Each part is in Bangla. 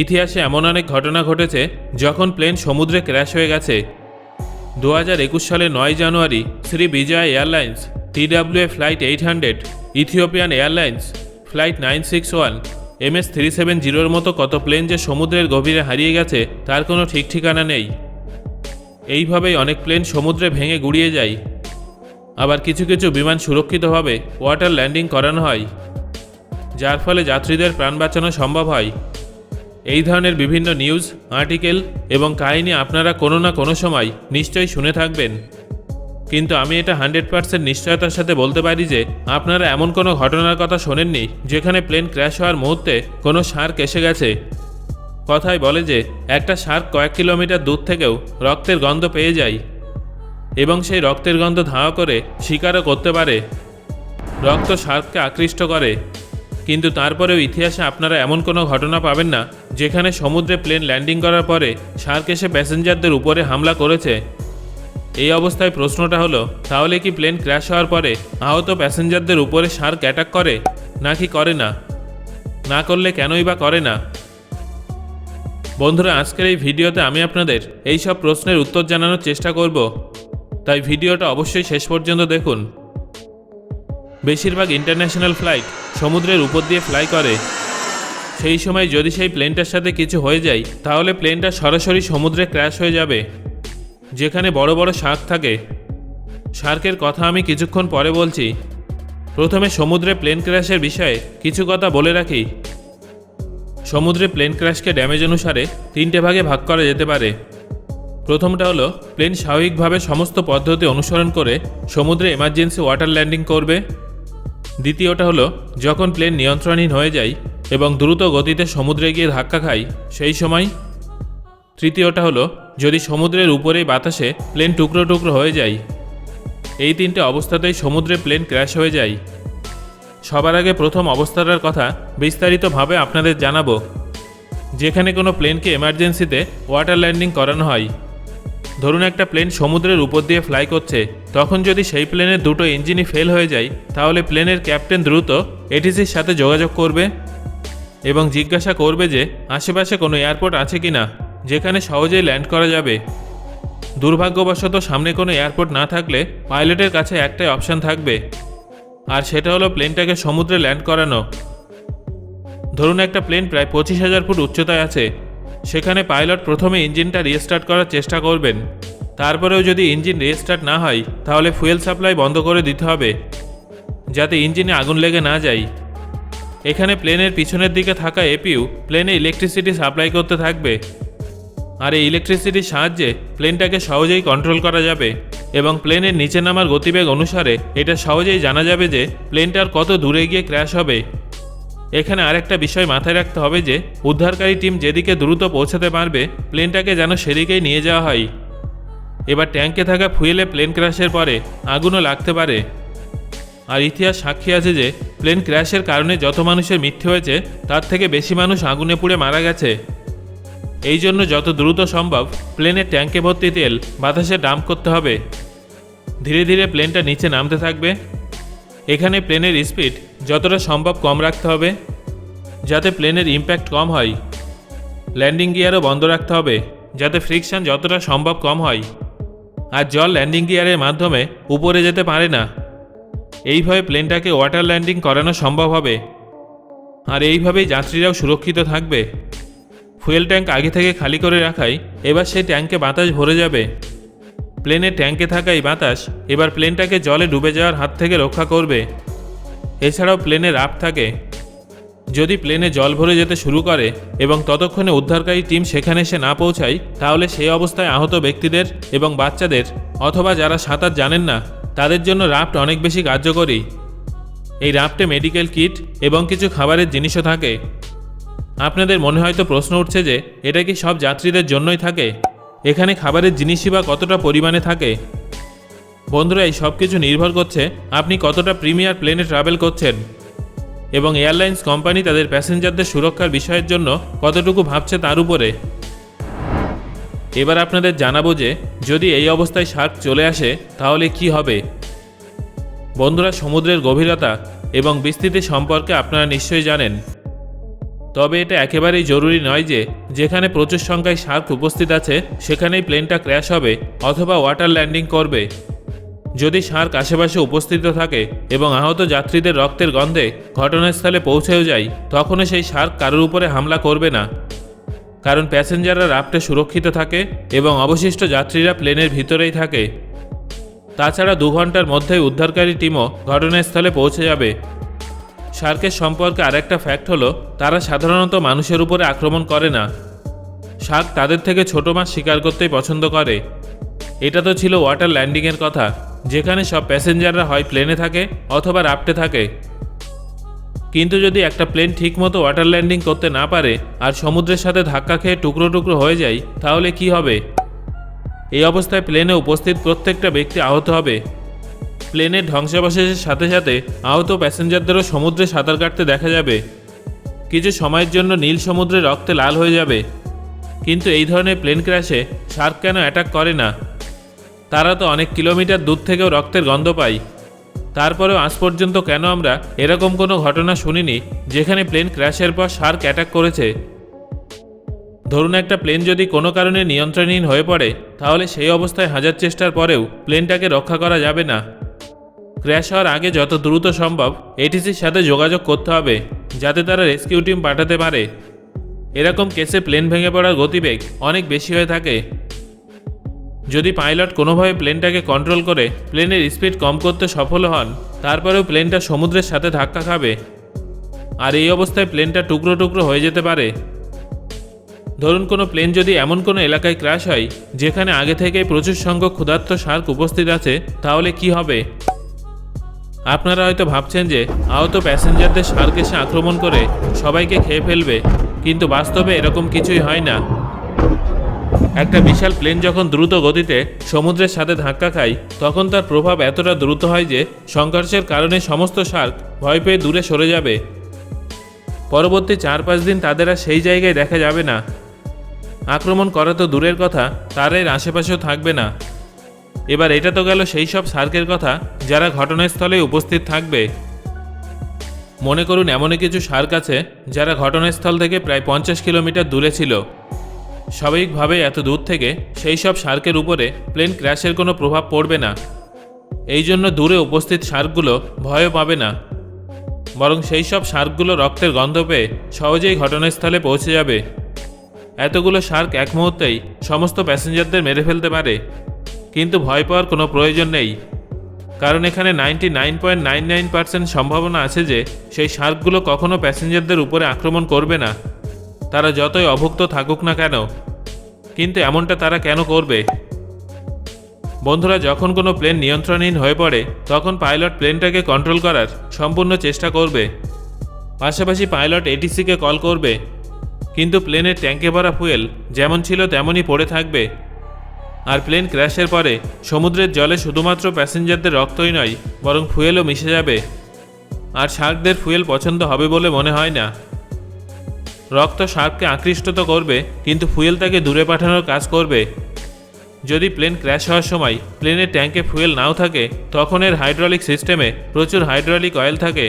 ইতিহাসে এমন অনেক ঘটনা ঘটেছে যখন প্লেন সমুদ্রে ক্র্যাশ হয়ে গেছে। দু হাজার একুশ সালের নয় জানুয়ারি Sriwijaya airlines, TWA flight eight hundred, Ethiopian airlines, flight nine six one, M S three seven জিরোর মতো কত প্লেন যে সমুদ্রের গভীরে হারিয়ে গেছে তার কোনো ঠিক ঠিকানা নেই। এইভাবেই অনেক প্লেন সমুদ্রে ভেঙে গুড়িয়ে যায়। আবার কিছু কিছু বিমান সুরক্ষিতভাবে ওয়াটার ল্যান্ডিং করানো হয়, যার ফলে যাত্রীদের প্রাণ বাঁচানো সম্ভব হয়। এই ধরনের বিভিন্ন নিউজ, আর্টিকেল এবং কাহিনী আপনারা কোনো না কোনো সময় নিশ্চয়ই শুনে থাকবেন। কিন্তু আমি এটা হান্ড্রেড পার্সেন্ট নিশ্চয়তার সাথে বলতে পারি যে, আপনারা এমন কোনো ঘটনার কথা শোনেননি যেখানে প্লেন ক্র্যাশ হওয়ার মুহূর্তে কোনো শার্ক এসে গেছে। কথায় বলে যে, একটা শার্ক কয়েক কিলোমিটার দূর থেকেও রক্তের গন্ধ পেয়ে যায় এবং সেই রক্তের গন্ধ ধাওয়া করে শিকারও করতে পারে। রক্ত শার্ককে আকৃষ্ট করে। কিন্তু তারপরেও ইতিহাসে আপনারা এমন কোনো ঘটনা পাবেন না, যেখানে সমুদ্রে প্লেন ল্যান্ডিং করার পরে শার্ক এসে প্যাসেঞ্জারদের উপরে হামলা করেছে। এই অবস্থায় প্রশ্নটা হলো, তাহলে কি প্লেন ক্র্যাশ হওয়ার পরে আহত প্যাসেঞ্জারদের উপরে শার্ক অ্যাটাক করে, নাকি করে না? না করলে কেনই বা করে না? বন্ধুরা, আজকের এই ভিডিওতে আমি আপনাদের এই সব প্রশ্নের উত্তর জানানোর চেষ্টা করব। তাই ভিডিওটা অবশ্যই শেষ পর্যন্ত দেখুন। বেশিরভাগ ইন্টারন্যাশনাল ফ্লাইট সমুদ্রের উপর দিয়ে ফ্লাই করে। সেই সময় যদি সেই প্লেনটার সাথে কিছু হয়ে যায়, তাহলে প্লেনটা সরাসরি সমুদ্রে ক্র্যাশ হয়ে যাবে। যেখানে বড় বড় শার্ক থাকে। শার্কের কথা আমি কিছুক্ষণ পরে বলছি। প্রথমে সমুদ্রে প্লেন ক্র্যাশের বিষয়ে কিছু কথা বলে রাখি। সমুদ্রে প্লেন ক্র্যাশকে ড্যামেজ অনুসারে তিনটে ভাগে ভাগ করা যেতে পারে। প্রথমটা হলো প্লেন স্বাভাবিকভাবে সমস্ত পদ্ধতি অনুসরণ করে সমুদ্রে এমার্জেন্সি ওয়াটার ল্যান্ডিং করবে। দ্বিতীয়টা হলো, যখন প্লেন নিয়ন্ত্রণহীন হয়ে যায় এবং দ্রুত গতিতে সমুদ্রে গিয়ে ধাক্কা খায়, সেই সময়। তৃতীয়টা হলো, যদি সমুদ্রের উপরেই বাতাসে প্লেন টুকরো টুকরো হয়ে যায়, এই তিনটে অবস্থাতেই সমুদ্রে প্লেন ক্র্যাশ হয়ে যায়। সবার আগে প্রথম অবস্থাটার কথা বিস্তারিতভাবে আপনাদের জানাব। যেখানে কোনো প্লেনকে এমার্জেন্সিতে ওয়াটার ল্যান্ডিং করানো হয় ধরুন একটা প্লেন সমুদ্রের উপর দিয়ে ফ্লাই করছে, তখন যদি সেই প্লেনের দুটো ইঞ্জিনই ফেল হয়ে যায়, তাহলে প্লেনের ক্যাপ্টেন দ্রুত এটিসির সাথে যোগাযোগ করবে এবং জিজ্ঞাসা করবে যে, আশেপাশে কোনো এয়ারপোর্ট আছে কি না যেখানে সহজেই ল্যান্ড করা যাবে। দুর্ভাগ্যবশত সামনে কোনো এয়ারপোর্ট না থাকলে পাইলটের কাছে একটাই অপশান থাকবে, আর সেটা হলো প্লেনটাকে সমুদ্রে ল্যান্ড করানো। ধরুন একটা প্লেন প্রায় পঁচিশ হাজার ফুট উচ্চতায় আছে সেখানে পাইলট প্রথমে ইঞ্জিনটা রিস্টার্ট করার চেষ্টা করবেন। তারপরেও যদি ইঞ্জিন রিস্টার্ট না হয়, তাহলে ফুয়েল সাপ্লাই বন্ধ করে দিতে হবে, যাতে ইঞ্জিনে আগুন লেগে না যায়। এখানে প্লেনের পিছনের দিকে থাকা এপিউ প্লেনে ইলেকট্রিসিটি সাপ্লাই করতে থাকবে, আর এই ইলেকট্রিসিটির সাহায্যে প্লেনটাকে সহজেই কন্ট্রোল করা যাবে, এবং প্লেনের নিচে নামার গতিবেগ অনুসারে এটা সহজেই জানা যাবে যে প্লেনটার কত দূরে গিয়ে ক্র্যাশ হবে। এখানে আরেকটা বিষয় মাথায় রাখতে হবে যে, উদ্ধারকারী টিম যেদিকে দ্রুত পৌঁছাতে পারবে, প্লেনটাকে যেন সেদিকেই নিয়ে যাওয়া হয়। এবার ট্যাঙ্কে থাকা ফুয়েলে প্লেন ক্র্যাশের পরে আগুনও লাগতে পারে। আর ইতিহাস সাক্ষী আছে যে, প্লেন ক্র্যাশের কারণে যত মানুষের মৃত্যু হয়েছে, তার থেকে বেশি মানুষ আগুনে পুড়ে মারা গেছে। এই জন্য যত দ্রুত সম্ভব প্লেনের ট্যাঙ্কে ভর্তি তেল বাতাসে ডাম্প করতে হবে। ধীরে ধীরে প্লেনটা নিচে নামতে থাকবে। এখানে প্লেনের স্পিড যতটা সম্ভব কম রাখতে হবে, যাতে প্লেনের ইম্প্যাক্ট কম হয়। ল্যান্ডিং গিয়ারও বন্ধ রাখতে হবে, যাতে ফ্রিকশন যতটা সম্ভব কম হয়। আর জল ল্যান্ডিং গিয়ারের মাধ্যমে উপরে যেতে পারে না। এইভাবে প্লেনটাকে ওয়াটার ল্যান্ডিং করানো সম্ভব হবে। আর এইভাবেই যাত্রীরাও সুরক্ষিত থাকবে। ফুয়েল ট্যাঙ্ক আগে থেকে খালি করে রাখাই এবার সেই ট্যাঙ্কে বাতাস ভরে যাবে। প্লেনের ট্যাঙ্কে থাকা এই বাতাস, এবার প্লেনটাকে জলে ডুবে যাওয়ার হাত থেকে রক্ষা করবে। এছাড়াও প্লেনে রাফ থাকে। যদি প্লেনে জল ভরে যেতে শুরু করে এবং ততক্ষণে উদ্ধারকারী টিম সেখানে এসে না পৌঁছায়, তাহলে সেই অবস্থায় আহত ব্যক্তিদের এবং বাচ্চাদের অথবা যারা সাঁতার জানেন না, তাদের জন্য রাফট অনেক বেশি কার্যকরী। এই রাফটে মেডিকেল কিট এবং কিছু খাবারের জিনিসও থাকে। আপনাদের মনে হয়তো প্রশ্ন উঠছে যে, এটা কি সব যাত্রীদের জন্যই থাকে? এখানে খাবারের জিনিসই বা কতটা পরিমাণে থাকে? বন্ধুরা, এই সব কিছু নির্ভর করছে আপনি কতটা প্রিমিয়ার প্লেনে ট্রাভেল করছেন এবং এয়ারলাইন্স কোম্পানি তাদের প্যাসেঞ্জারদের সুরক্ষার বিষয়ের জন্য কতটুকু ভাবছে তার উপরে। এবার আপনাদের জানাব যে, যদি এই অবস্থায় শার্ক চলে আসে, তাহলে কি হবে? বন্ধুরা, সমুদ্রের গভীরতা এবং বিস্তৃতি সম্পর্কে আপনারা নিশ্চয়ই জানেন। তবে এটা একেবারেই জরুরি নয় যে যেখানে প্রচুর সংখ্যায় শার্ক উপস্থিত আছে, সেখানেই প্লেনটা ক্র্যাশ হবে অথবা ওয়াটার ল্যান্ডিং করবে। যদি শার্ক আশেপাশে উপস্থিত থাকে এবং আহত যাত্রীদের রক্তের গন্ধে ঘটনাস্থলে পৌঁছেও যায়, তখনও সেই শার্ক কারোর উপরে হামলা করবে না। কারণ প্যাসেঞ্জাররা রাফটে সুরক্ষিত থাকে এবং অবশিষ্ট যাত্রীরা প্লেনের ভিতরেই থাকে। তাছাড়া দু ঘণ্টার মধ্যেই উদ্ধারকারী টিমও ঘটনাস্থলে পৌঁছে যাবে। শার্কের সম্পর্কে আরেকটা ফ্যাক্ট হলো, তারা সাধারণত মানুষের উপরে আক্রমণ করে না। শার্ক তাদের থেকে ছোট মাছ শিকার করতেই পছন্দ করে। এটা তো ছিল ওয়াটার ল্যান্ডিংয়ের কথা, যেখানে সব প্যাসেঞ্জাররা হয় প্লেনে থাকে অথবা রাফটে থাকে। কিন্তু যদি একটা প্লেন ঠিকমতো ওয়াটার ল্যান্ডিং করতে না পারে আর সমুদ্রের সাথে ধাক্কা খেয়ে টুকরো টুকরো হয়ে যায়, তাহলে কি হবে? এই অবস্থায় প্লেনে উপস্থিত প্রত্যেকটা ব্যক্তি আহত হবে। প্লেনের ধ্বংসাবশেষের সাথে সাথে আহত প্যাসেঞ্জারদেরও সমুদ্রে সাঁতার কাটতে দেখা যাবে। কিছু সময়ের জন্য নীল সমুদ্রে রক্তে লাল হয়ে যাবে। কিন্তু এই ধরনের প্লেন ক্র্যাশে শার্ক কেন অ্যাটাক করে না? তারা তো অনেক কিলোমিটার দূর থেকেও রক্তের গন্ধ পায়। তারপরেও আজ পর্যন্ত কেন আমরা এরকম কোনো ঘটনা শুনিনি যেখানে প্লেন ক্র্যাশের পর শার্ক অ্যাটাক করেছে? ধরুন একটা প্লেন যদি কোনো কারণে নিয়ন্ত্রণহীন হয়ে পড়ে, তাহলে সেই অবস্থায় হাজার চেষ্টার পরেও প্লেনটাকে রক্ষা করা যাবে না। ক্র্যাশ হওয়ার আগে যত দ্রুত সম্ভব এটিসির সাথে যোগাযোগ করতে হবে, যাতে তারা রেস্কিউ টিম পাঠাতে পারে। এরকম কেসে প্লেন ভেঙে পড়ার গতিবেগ অনেক বেশি হয়ে থাকে। যদি পাইলট কোনোভাবে প্লেনটাকে কন্ট্রোল করে, প্লেনের স্পিড কম করতে সফল হন, তারপরেও প্লেনটা সমুদ্রের সাথে ধাক্কা খাবে। আর এই অবস্থায় প্লেনটা টুকরো টুকরো হয়ে যেতে পারে। ধরুন কোনো প্লেন যদি এমন কোনো এলাকায় ক্র্যাশ হয়, যেখানে আগে থেকেই প্রচুর সংখ্যক ক্ষুধার্ত শার্ক উপস্থিত আছে, তাহলে কি হবে? আপনারা হয়তো ভাবছেন যে আহত প্যাসেঞ্জারদের শার্ক এসে আক্রমণ করে সবাইকে খেয়ে ফেলবে, কিন্তু বাস্তবে এরকম কিছুই হয় না। একটা বিশাল প্লেন যখন দ্রুত গতিতে সমুদ্রের সাথে ধাক্কা খায়, তখন তার প্রভাব এতটা দ্রুত হয় যে সংঘর্ষের কারণে সমস্ত শার্ক ভয় পেয়ে দূরে সরে যাবে। পরবর্তী চার পাঁচ দিন তাদের আর সেই জায়গায় দেখা যাবে না। আক্রমণ করা তো দূরের কথা, তার এর আশেপাশেও থাকবে না। এবার এটা তো গেল সেই সব সার্কের কথা যারা ঘটনাস্থলে উপস্থিত থাকবে। মনে করুন এমনই কিছু সার্ক আছে যারা ঘটনাস্থল থেকে প্রায় পঞ্চাশ কিলোমিটার দূরে ছিল। স্বাভাবিকভাবে এত দূর থেকে সেই সব সার্কের উপরে প্লেন ক্র্যাশের কোনো প্রভাব পড়বে না। এই জন্য দূরে উপস্থিত শার্কগুলো ভয়ও পাবে না। বরং সেই সব সার্কগুলো রক্তের গন্ধ পেয়ে সহজেই ঘটনাস্থলে পৌঁছে যাবে। এতগুলো শার্ক এক মুহূর্তেই সমস্ত প্যাসেঞ্জারদের মেরে ফেলতে পারে। কিন্তু ভয় পাওয়ার কোনো প্রয়োজন নেই। কারণ এখানে ninety nine point nine nine percent সম্ভাবনা আছে যে, সেই শার্কগুলো কখনো প্যাসেঞ্জারদের উপরে আক্রমণ করবে না। তারা যতই অভুক্ত থাকুক না কেন, কিন্তু এমনটা তারা কেন করবে? বন্ধুরা, যখন কোনো প্লেন নিয়ন্ত্রণহীন হয়ে পড়ে, তখন পাইলট প্লেনটাকে কন্ট্রোল করার সম্পূর্ণ চেষ্টা করবে। পাশাপাশি পাইলট এটিসিকে কল করবে। কিন্তু প্লেনের ট্যাঙ্কে ভরা ফুয়েল যেমন ছিল তেমনই পড়ে থাকবে। আর প্লেন ক্র্যাশের পরে সমুদ্রের জলে শুধুমাত্র প্যাসেঞ্জারদের রক্তই নয়, বরং ফুয়েলও মিশে যাবে। আর শার্কদের ফুয়েল পছন্দ হবে বলে মনে হয় না। রক্ত শার্ককে আকৃষ্ট তো করবে, কিন্তু ফুয়েল তাকে দূরে পাঠানোর কাজ করবে। যদি প্লেন ক্র্যাশ হওয়ার সময় প্লেনের ট্যাঙ্কে ফুয়েল নাও থাকে, তখন এর হাইড্রোলিক সিস্টেমে প্রচুর হাইড্রোলিক অয়েল থাকে,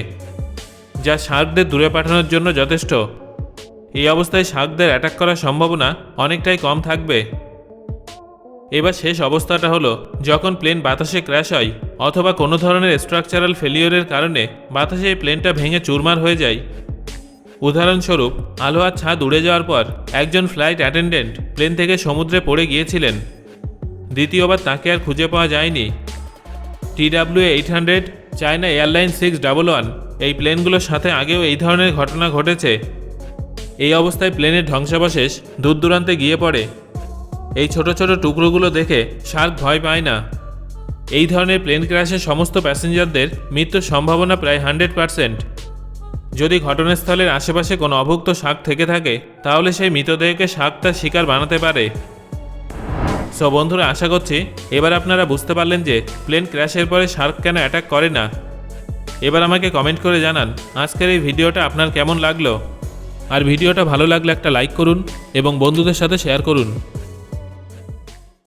যা শার্কদের দূরে পাঠানোর জন্য যথেষ্ট। এই অবস্থায় শার্কদের অ্যাটাক করার সম্ভাবনা অনেকটাই কম থাকবে। এবার শেষ অবস্থাটা হলো যখন প্লেন বাতাসে ক্র্যাশ হয় অথবা কোনো ধরনের স্ট্রাকচারাল ফেলিওরের কারণে বাতাসে প্লেনটা ভেঙে চুরমার হয়ে যায়। উদাহরণস্বরূপ আলোয়ার ছাদ উড়ে যাওয়ার পর একজন ফ্লাইট অ্যাটেন্ডেন্ট প্লেন থেকে সমুদ্রে পড়ে গিয়েছিলেন। দ্বিতীয়বার তাকে আর খুঁজে পাওয়া যায়নি। TWA eight hundred China airline six double one এই প্লেনগুলোর সাথে আগেও এই ধরনের ঘটনা ঘটেছে। এই অবস্থায় প্লেনের ধ্বংসাবশেষ দূর দূরান্তে গিয়ে পড়ে। এই ছোট ছোট টুকরোগুলো দেখে শার্ক ভয় পায় না। এই ধরনের প্লেন ক্র্যাশে সমস্ত প্যাসেঞ্জারদের মৃত্যুর সম্ভাবনা প্রায় হান্ড্রেড পারসেন্ট। যদি ঘটনাস্থলের আশেপাশে কোনো অভুক্ত শাক থেকে থাকে, তাহলে সেই মৃতদেহকে শাক তার শিকার বানাতে পারে। সো বন্ধুরা, আশা করছি এবার আপনারা বুঝতে পারলেন যে প্লেন ক্র্যাশের পরে শার্ক কেন অ্যাটাক করে না। এবার আমাকে কমেন্ট করে জানান আজকের এই ভিডিওটা আপনার কেমন লাগল। আর ভিডিওটা ভালো লাগলে একটা লাইক করুন এবং বন্ধুদের সাথে শেয়ার করুন।